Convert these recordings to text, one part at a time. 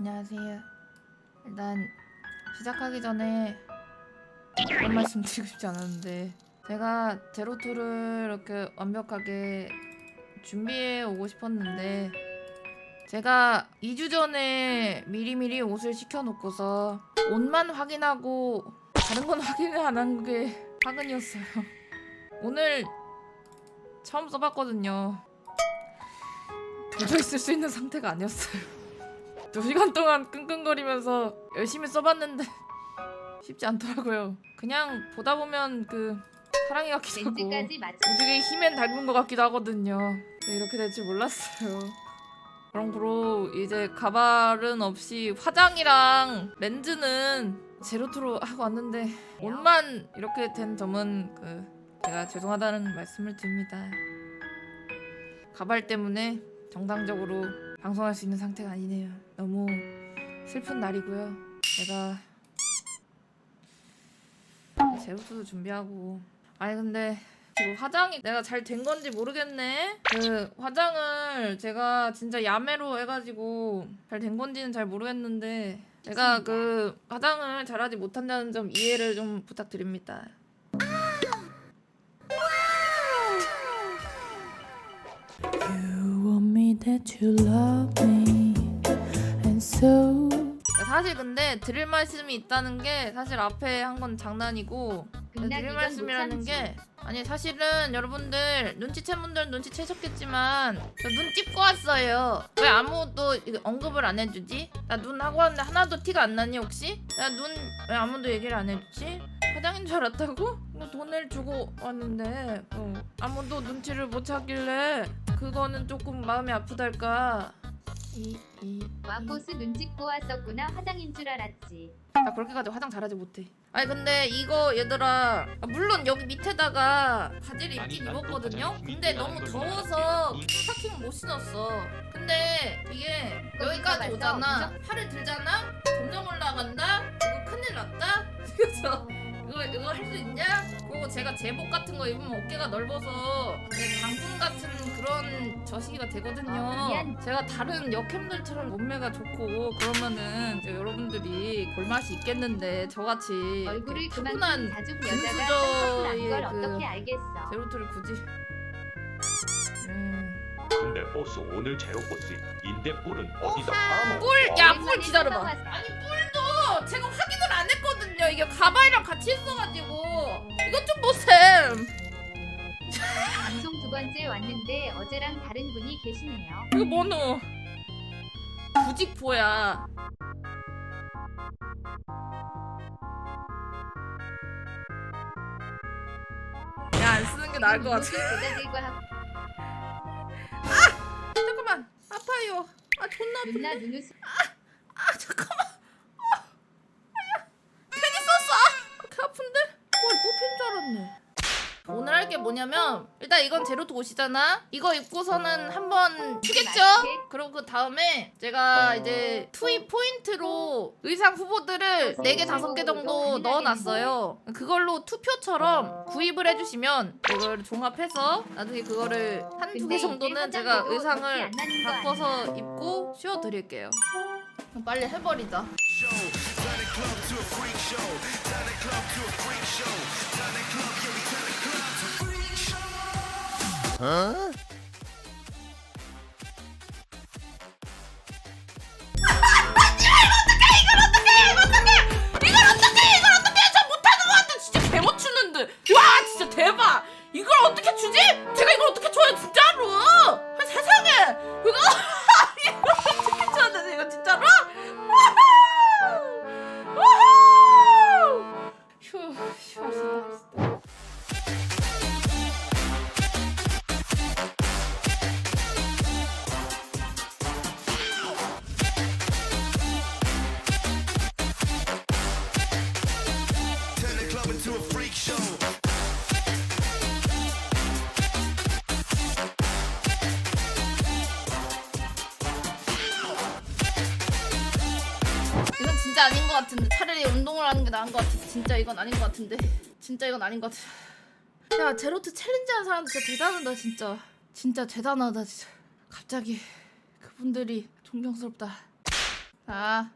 안녕하세요. 일단 시작하기 전에 그런 말씀 드리고 싶지 않았는데 제가 제로투를 이렇게 완벽하게 준비해 오고 싶었는데 제가 2주 전에 미리미리 옷을 시켜놓고서 옷만 확인하고 다른 건 확인을 안 한 게 화근이었어요. 오늘 처음 써봤거든요. 도저히 쓸 수 있는 상태가 아니었어요. 두 시간 동안 끙끙거리면서 열심히 써봤는데 쉽지 않더라고요. 그냥 보다 보면 그 사랑이 같기도 하고 렌즈까지 맞춰 무지개 힘엔 닮은 것 같기도 하거든요. 근데 이렇게 될 줄 몰랐어요. 그럼으로 이제 가발은 없이 화장이랑 렌즈는 제로투로 하고 왔는데 옷만 이렇게 된 점은 그 제가 죄송하다는 말씀을 드립니다. 가발 때문에 정상적으로 방송할 수 있는 상태가 아니네요. 너무 슬픈 날이고요. 제가 제로투도 준비하고 아니 근데 지금 화장이 내가 잘 된 건지 모르겠네. 그 화장을 제가 진짜 야매로 해가지고 잘 된 건지는 잘 모르겠는데 제가 그 화장을 잘하지 못한다는 점 이해를 좀 부탁드립니다. You want me that you love me, so 사실 근데 드릴 말씀이 있다는 게 사실 앞에 한 건 장난이고 드릴 말씀이라는 못게 아니 사실은 여러분들 눈치챈 분들은 눈치채셨겠지만 저 눈 찝고 왔어요 왜 아무도 언급을 안 해주지? 나 눈 하고 왔는데 하나도 티가 안 나니 혹시? 나 눈 왜 아무도 얘기를 안 해주지? 화장인 줄 알았다고? 뭐 돈을 주고 왔는데 어, 아무도 눈치를 못 채길래 그거는 조금 마음이 아프달까 와 보스 눈치 보았었구나 화장인 줄 알았지. 나 그렇게까지 화장 잘하지 못해. 아니 근데 이거 얘들아 아, 물론 여기 밑에다가 바지를 입긴 입었거든요. 근데 힘이 너무 걸 더워서. 스타킹 못 신었어. 근데 이게 여기까지? 오잖아. 팔을 들잖아. 점점 올라간다. 이거 큰일 났다. 그래서 이거 이거 할 수 있냐? 그리고 제가 제복 같은 거 입으면 어깨가 넓어서 네, 장군 같은 그런 저시기가 되거든요. 어, 미안. 제가 다른 여캠들처럼 몸매가 좋고 그러면은 이제 여러분들이 볼맛이 있겠는데 저같이 얼굴을 이렇게 그만큼 타고난 자주 여자가 금수저의 걸그 어떻게 알겠어? 제로투를 굳이 음. 근데 보스 오늘 제로 보스 인데 뿔은 어디다 팔아먹어? 뿔! 야, 뿔 오랜만에 기다려봐. 아니 뿔도 제가 확인을 안 했 거든요. 이게 가발이랑 같이 있어가지고 이것 좀 보셈. 방송 두 번째 왔는데 어제랑 다른 분이 계시네요. 이거 뭐노? 부직포야. 야 안 쓰는 게 나을 것 같아. 여자들과 합- 잠깐만 아파요. 아 존나 아픈데. 눈나 눈웃음 아 잠깐만. 아, 아야. 괜히 썼어. 아, 개 뭘 뽑힌 줄 알았네. 오늘 할 게 뭐냐면 일단 이건 제로투 옷이잖아. 이거 입고서는 한번 추겠죠? 그리고 그 다음에 제가 이제 투입 포인트로 의상 후보들을 4개 5개 정도 넣어놨어요. 그걸로 투표처럼 구입을 해주시면 이걸 종합해서 나중에 그거를 한 두 개 정도는 제가 의상을 바꿔서 입고 씌워드릴게요. 빨리 해버리자. club to a freak show. Turn the club to a freak show. Turn the club, yeah, we turn the club to a freak show. Huh? 진짜 아닌 것 같은데. 차라리 운동을 하는 게 나은 것 같아 진짜 이건 아닌 것 같은데. 진짜 이건 아닌 것 같아. 야 제로트 챌린지 하는 사람들 진짜 대단하다 진짜. 진짜 대단하다 진짜. 갑자기 그분들이 존경스럽다. 자,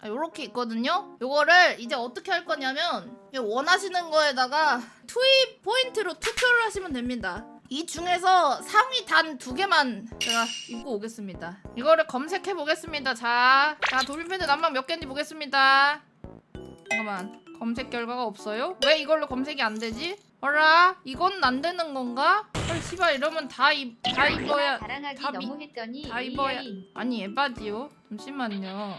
아, 요렇게 있거든요. 요거를 이제 어떻게 할 거냐면 이 원하시는 거에다가 투입 포인트로 투표를 하시면 됩니다. 이 중에서 상위 단 두 개만 제가 입고 오겠습니다. 이거를 검색해 보겠습니다. 자, 자 도민팬들 난방 몇 개인지 보겠습니다. 잠깐만, 검색 결과가 없어요? 왜 이걸로 검색이 안 되지? 어라, 이건 안 되는 건가? 헐, 씨발 이러면 다, 입, 다 입어야 자랑하기 다 미- 너무 했더니 다 입어야 AI. 아니 에바지요 잠시만요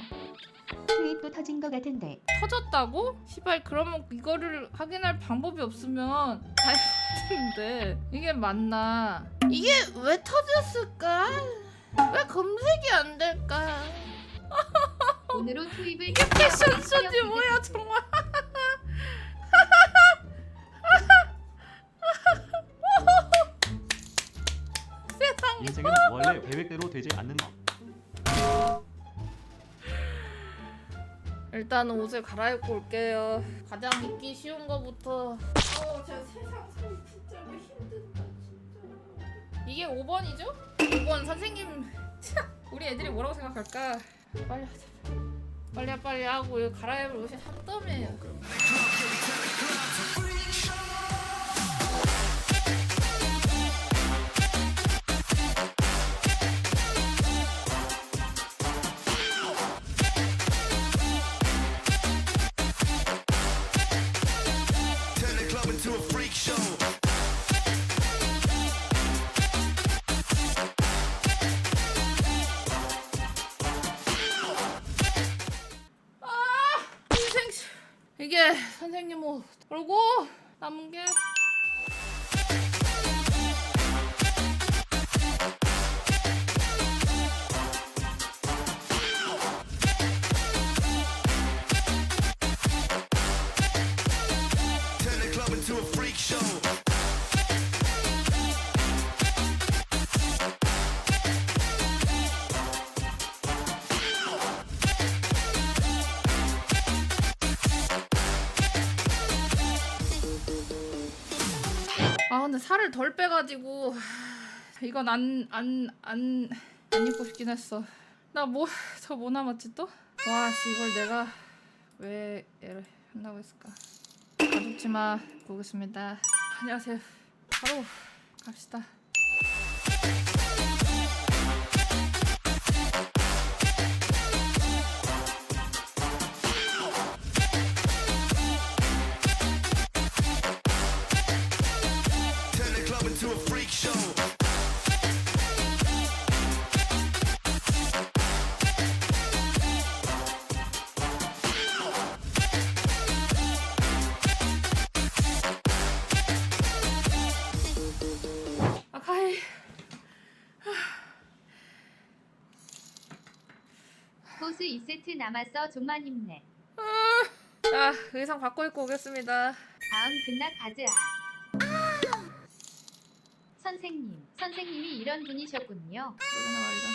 트윗도 터진 것 같은데 터졌다고? 시발 그러면 이거를 확인할 방법이 없으면 다 해봤는데 이게 맞나 이게 왜 터졌을까? 왜 검색이 안 될까? 오늘로 투입을 패션 쇼지 뭐야 정말 인생은 원래 계획대로 되지 않는다. 일단 옷을 갈아입고 올게요. 가장 입기 쉬운 거부터. 어, 제가 세상 살기 진짜 왜 힘든다 진짜. 이게 5번이죠? 5번 선생님. 참, 우리 애들이 뭐라고 생각할까? 빨리 하자. 빨리 빨리 하고 이거 갈아입을 옷이 한 덤이에요. 이게 선생님 옷. 그리고 남은 게 살을 덜 빼가지고 이건 안 안 안 안 입고 싶긴 했어. 나 뭐 저뭐 남았지 또? 와씨 이걸 내가 왜 얘를 한다고 했을까? 가죽치마 보겠습니다. 안녕하세요. 바로 갑시다. 호수 2세트 남았어 좀만 힘내. 자 의상 바꿔 입고 오겠습니다. 다음 극락 가즈아. 선생님, 선생님이 이런 분이셨군요. 그러나 말이다.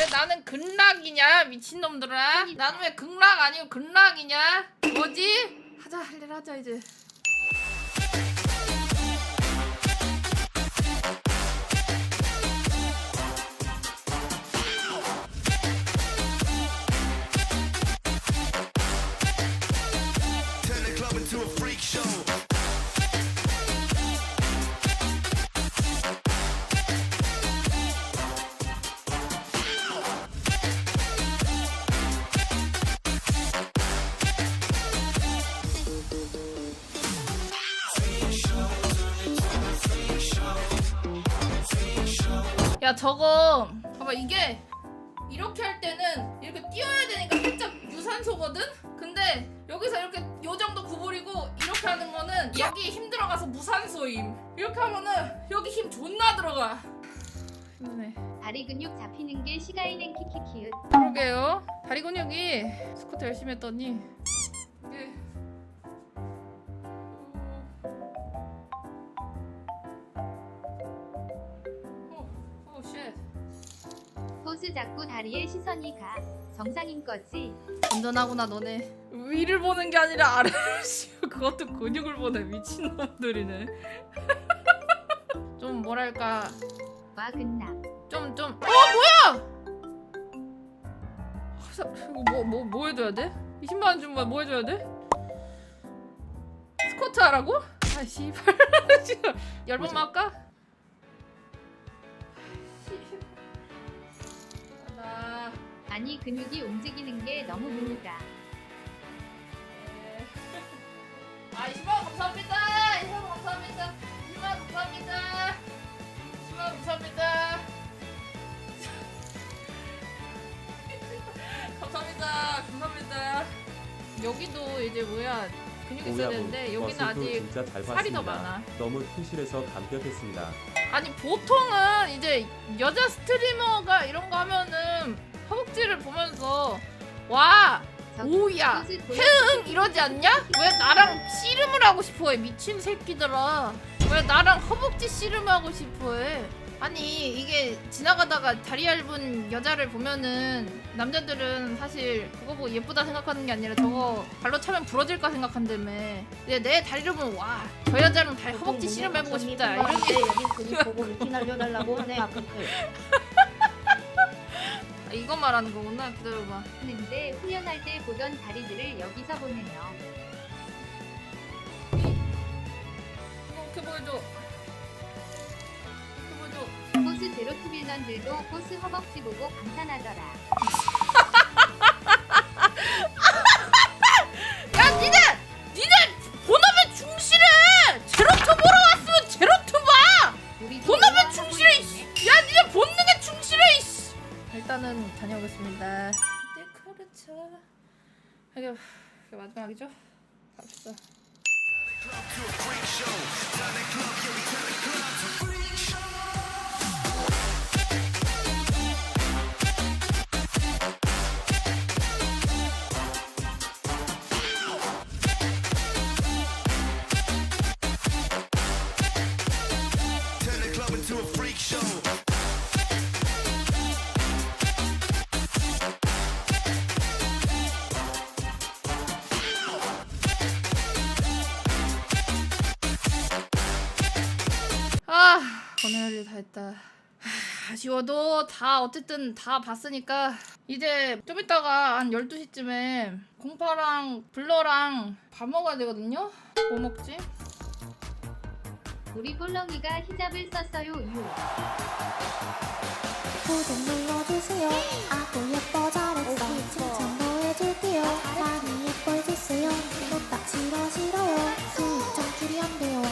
왜 나는 극락이냐 미친놈들아 나는 왜 극락 아니고 극락이냐 뭐지 하자 할 일 하자 이제 야 저거 봐봐 이게 이렇게 할 때는 이렇게 띄워야 되니까 살짝 유산소거든? 근데 여기서 이렇게 요 정도 구부리고 이렇게 하는 거는 여기 힘 들어가서 무산소임 이렇게 하면은 여기 힘 존나 들어가 힘드네 다리 근육 잡히는 게 시가인행 키키키읓. 그러게요 다리 근육이 스쿼트 열심히 했더니 이게 어, 어, 쉣. 호수 잡고 다리에 시선이 가. 정상인 거지. 운전하구나 너네 위를 보는 게 아니라 아래를 그것도 근육을 보네 미친놈들이네 좀 뭐랄까 와 극락. 좀좀 어 뭐야 사- 이거 뭐, 뭐, 뭐 해줘야 돼? 20만원 주면 뭐 해줘야 돼? 스쿼트 하라고? 아 씨발 지금 열번만 할까? 나 아니 근육이 움직이는 게 너무 묘하다. 아 20만 감사합니다. 20만 감사합니다. 20만 감사합니다. 20만 감사합니다. 감사합니다. 감사합니다. 여기도 이제 뭐야 근육 있어야 되는데 여기는 아직 진짜 잘 살이 더 봤습니다. 많아. 너무 튼실해서 감격했습니다. 아니 보통은 이제 여자 스트리머가 이런 거 하면은 허벅지를 보면서 와 오야. 응 이러지 않냐? 왜 나랑 씨름을 하고 싶어해 미친 새끼들아. 왜 나랑 허벅지 씨름하고 싶어해? 아니 이게 지나가다가 다리 얇은 여자를 보면은 남자들은 사실 그거 보고 예쁘다 생각하는 게 아니라 저거 발로 차면 부러질까 생각한다며. 근데 내 다리를 보면 와 저 여자랑 다리 허벅지 씨름해보고 싶다. 이렇게 여기 근육 보고 루틴 알려달라고 네 아까 아, 이거 말하는 거구나 기다려봐 하는데 훈련할 때 보던 다리들을 여기서 보네요. 이렇게 보여줘 이렇게 보여줘 포스 제로투 빌런들도 포스 허벅지 보고 감탄하더라. 일단은 다녀오겠습니다 네 그렇죠 이게 이게 마지막이죠 갑시다 아쉬워도 다 어쨌든 다 봤으니까 이제 좀 이따가 한 12시쯤에 공파랑 블러랑 밥 먹어야 되거든요 뭐 먹지? 우리 폴렁이가 히잡을 썼어요. 유. 구독 눌러주세요. 아구 예뻐 잘했어. 칭찬도 해줄게요. 많이 예뻐 해주세요. 또딱 싫어 싫어요. 수익 창출이 안 돼요.